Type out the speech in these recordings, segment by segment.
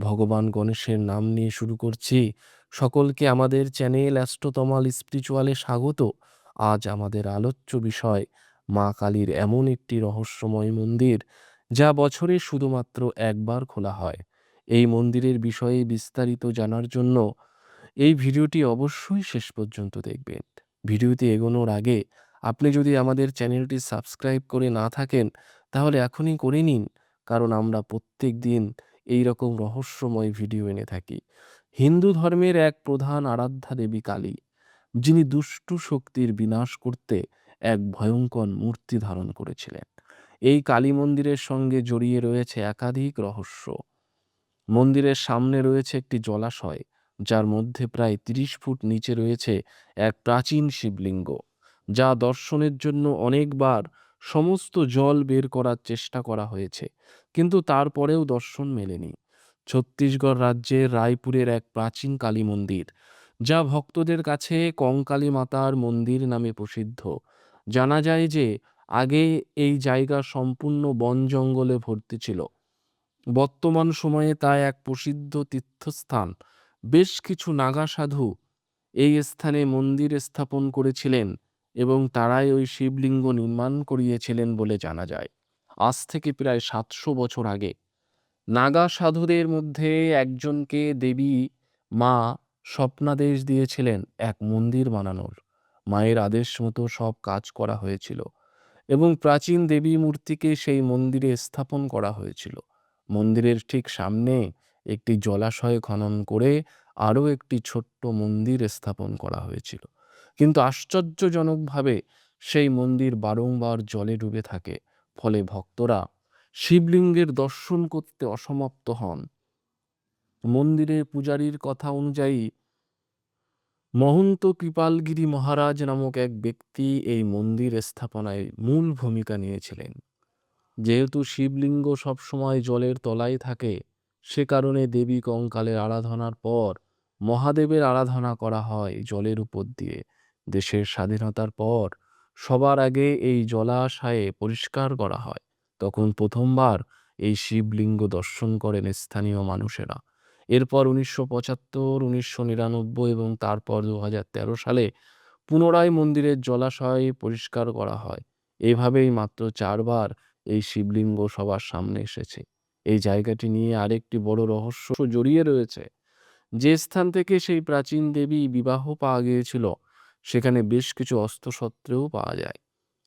ভগবান গণেশের নাম নিয়ে শুরু করছি। সকলকে আমাদের চ্যানেল অ্যাস্ট্রোতমাল স্পিরিচুয়ালে স্বাগত। আজ আমাদের আলোচ্য বিষয়, মা কালীর এমন একটি রহস্যময় মন্দির, যা বছরে শুধুমাত্র একবার খোলা হয়। এই মন্দিরের বিষয়ে বিস্তারিত জানার জন্য এই ভিডিওটি অবশ্যই শেষ পর্যন্ত দেখবেন। ভিডিওতে এগোনোর আগে আপনি যদি আমাদের চ্যানেলটি সাবস্ক্রাইব করে না থাকেন, তাহলে এখনই করে নিন, কারণ আমরা প্রত্যেক দিন এই রকম রহস্যময় ভিডিও এনে থাকি। হিন্দু ধর্মের এক প্রধান আরাধ্যা দেবী কালী, যিনি দুষ্টু শক্তির বিনাশ করতে এক ভয়ঙ্কর মূর্তি ধারণ করেছিলেন। এই কালী মন্দিরের সঙ্গে জড়িয়ে রয়েছে একাধিক রহস্য। মন্দিরের সামনে রয়েছে একটি জলাশয়, যার মধ্যে প্রায় তিরিশ ফুট নিচে রয়েছে এক প্রাচীন শিবলিঙ্গ, যা দর্শনের জন্য অনেকবার সমস্ত জল বের করার চেষ্টা করা হয়েছে। কিন্তু তারপরেও দর্শন মেলেনি। ছত্তিশগড় রাজ্যের রায়পুরের এক প্রাচীন কালী মন্দির, যা ভক্তদের কাছে কঙ্কালী মাতার মন্দির নামে প্রসিদ্ধ। জানা যায় যে, আগে এই জায়গা সম্পূর্ণ বন জঙ্গলে ভর্তি ছিল। বর্তমান সময়ে তা এক প্রসিদ্ধ তীর্থস্থান। বেশ কিছু নাগা সাধু এই স্থানে মন্দির স্থাপন করেছিলেন। এবং তারাই ওই শিবলিঙ্গ নির্মাণ করিয়েছিলেন বলে জানা যায়। আজ থেকে প্রায় সাতশো বছর আগে নাগা সাধুদের মধ্যে একজনকে দেবী মা স্বপ্নাদেশ দিয়েছিলেন এক মন্দির বানানোর। মায়ের আদেশ মতো সব কাজ করা হয়েছিল এবং প্রাচীন দেবী মূর্তিকে সেই মন্দিরে স্থাপন করা হয়েছিল। মন্দিরের ঠিক সামনে একটি জলাশয় খনন করে আরও একটি ছোট্ট মন্দির স্থাপন করা হয়েছিল। কিন্তু আশ্চর্যজনকভাবে সেই মন্দির বারংবার জলে ডুবে থাকে। ফলে ভক্তরা শিবলিঙ্গের দর্শন করতে অসমাপ্ত হন। মন্দিরের পূজারীর কথা অনুযায়ী মহন্ত কৃপালগিরি মহারাজ নামক এক ব্যক্তি এই মন্দির স্থাপনায় মূল ভূমিকা নিয়েছিলেন। যেহেতু শিবলিঙ্গ সবসময় জলের তলায় থাকে, সে কারণে দেবী কঙ্কালের আরাধনার পর মহাদেবের আরাধনা করা হয় জলের উপর দিয়ে। দেশের স্বাধীনতার পর সবার আগে এই জলাশয়ে পরিষ্কার করা হয়। তখন প্রথমবার এই শিবলিঙ্গ দর্শন করেন স্থানীয় মানুষেরা। এরপর উনিশশো পঁচাত্তর, উনিশশো নিরানব্বই এবং তারপর দু তেরো সালে পুনরায় মন্দিরের জলাশয় পরিষ্কার করা হয়। এভাবেই মাত্র চারবার এই শিবলিঙ্গ সবার সামনে এসেছে। এই জায়গাটি নিয়ে আরেকটি বড় রহস্য জড়িয়ে রয়েছে। যে স্থান থেকে সেই প্রাচীন দেবী বিবাহ পাওয়া গিয়েছিল সেখানে বেশ কিছু অস্ত্রশস্ত্রেও পাওয়া যায়।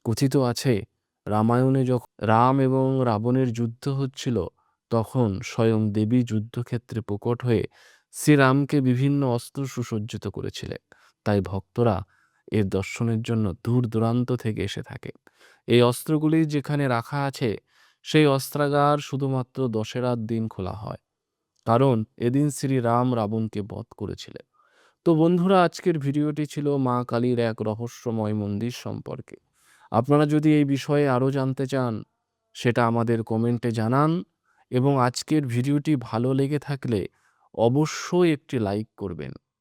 কথিত আছে, রামায়ণে যখন রাম এবং রাবণের যুদ্ধ হচ্ছিল, তখন স্বয়ং দেবী যুদ্ধক্ষেত্রে প্রকট হয়ে শ্রীরামকে বিভিন্ন অস্ত্র সুসজ্জিত করেছিলেন। তাই ভক্তরা এর দর্শনের জন্য দূর দূরান্ত থেকে এসে থাকে। এই অস্ত্রগুলি যেখানে রাখা আছে, সেই অস্ত্রাগার শুধুমাত্র দশেরার দিন খোলা হয়। কারণ এদিন শ্রী রাম রাবণকে বধ করেছিলেন। তো বন্ধুরা, আজকের ভিডিওটি ছিল মা কালীর এক রহস্যময় মন্দির সম্পর্কে। আপনারা যদি এই বিষয়ে আরও জানতে চান, সেটা আমাদের কমেন্টে জানান এবং আজকের ভিডিওটি ভালো লেগে থাকলে অবশ্যই একটি লাইক করবেন।